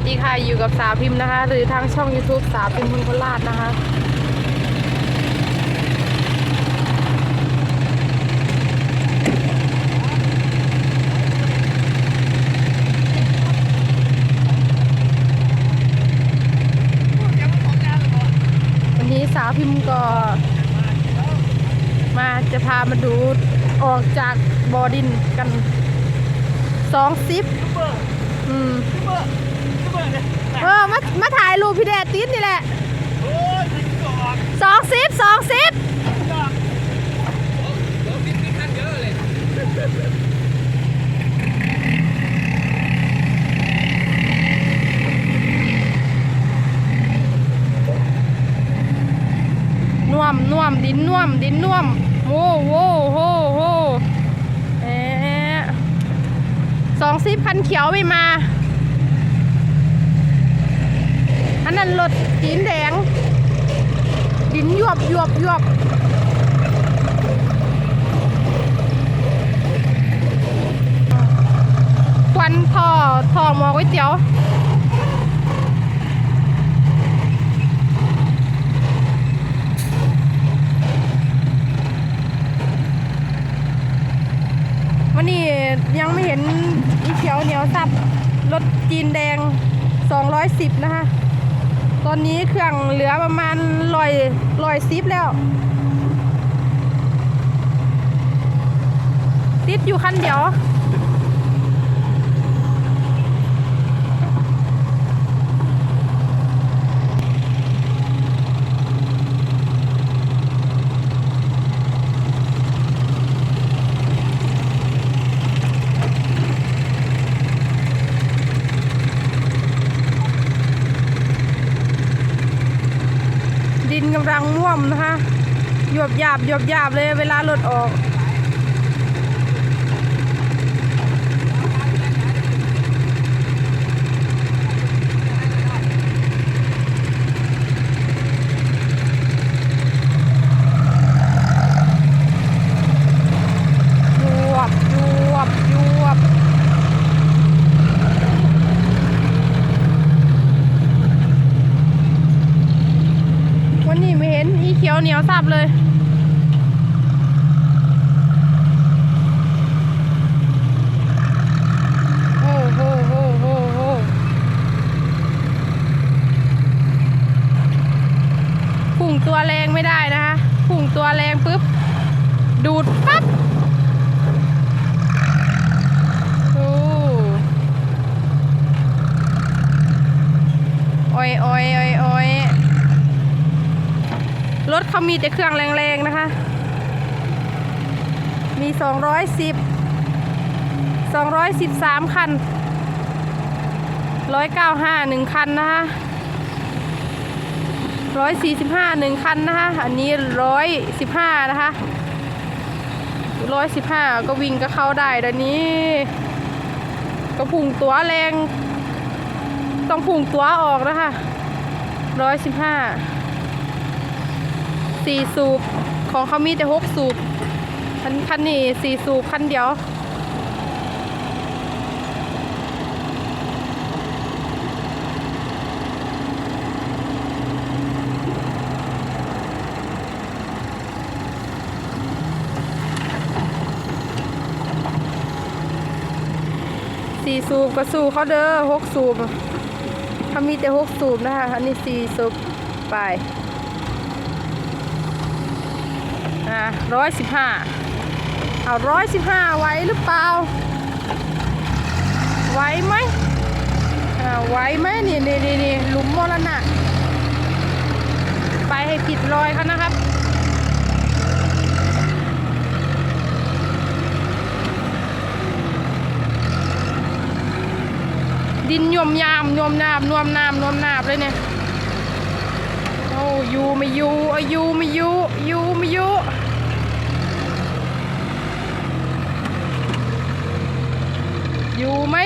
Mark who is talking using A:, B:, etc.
A: วัสดีค่ะ อยู่กับสาวพิมพ์นะคะ หรือทางช่อง YouTube สาวพิมพ์คนโคราชนะคะ วันนี้สาวพิมพ์ก็ มาจะพามาดูออกจากบอดินกันสองซิปอืม เออมามาถ่ายรูปพี่แดดติดนี่แหละสองซิปสองซิปน่วมน่วมดินน่วมดินน่วมโว้โว้โหโหเอ๊ะสองซิปคันเขียวไม่มา อั นนั้นรถจีนแดง ดินยวบยวบยวบควันท่อท่อหมอก๋วยเตี๋ยววันนี้ยังไม่เห็นอีเขียวเหนียวสับรถจีนแดง 210 นะคะ ตอนนี้เครื่องเหลือประมาณลอยลอยซิปแล้ว ติดอยู่คันเดียว กำลังม่วมนะคะหยบหยาบหยบหยาบเลยเวลารถออก ยวบยวบยวบ วั นี่ไม่เห็นอีเขียวเหนียวสับเลยโอ้โหโหโหโหพุ่งตัวแรงไม่ได้นะคะพุ่งตัวแรงปุ๊บ ดูดปั๊บโอ้โอ้ยโอ้ยโอ้ยโอ้ย ร ถเขามีแต่เครื่องแรงๆนะคะ มี 210 213 คัน 195 1 คันนะคะ145 1 คันนะคะ อันนี้ 115 นะคะ 115 ก็วิ่งก็เข้าได้เดี๋ยวนี้ ก็พุ่งตัวแรง ต้องพุ่งตัวออกนะคะ 115 สี่สูบของเขามีแต่หกสูบคันคันนี้สี่สูบคันเดียวสี่สูบก็สูบเขาเด้อหกสูบเขามีแต่หกสูบนะคะอันนี้สี่สูบไป อะร้อยสิบห้าเอาร้อยสิบห้าไหวหรือเปล่าไหวไหมอ่าไหวไหมนี่นี่นี่นี่หลุมมรณะไปให้ผิดรอยเขานะครับดินยมยามนวมนาบนวมนามนวมนาบเลยเนี่ย เอยู่ไม่อยู่อายูไม่อยูยู่ไม่อยูยู่ไหม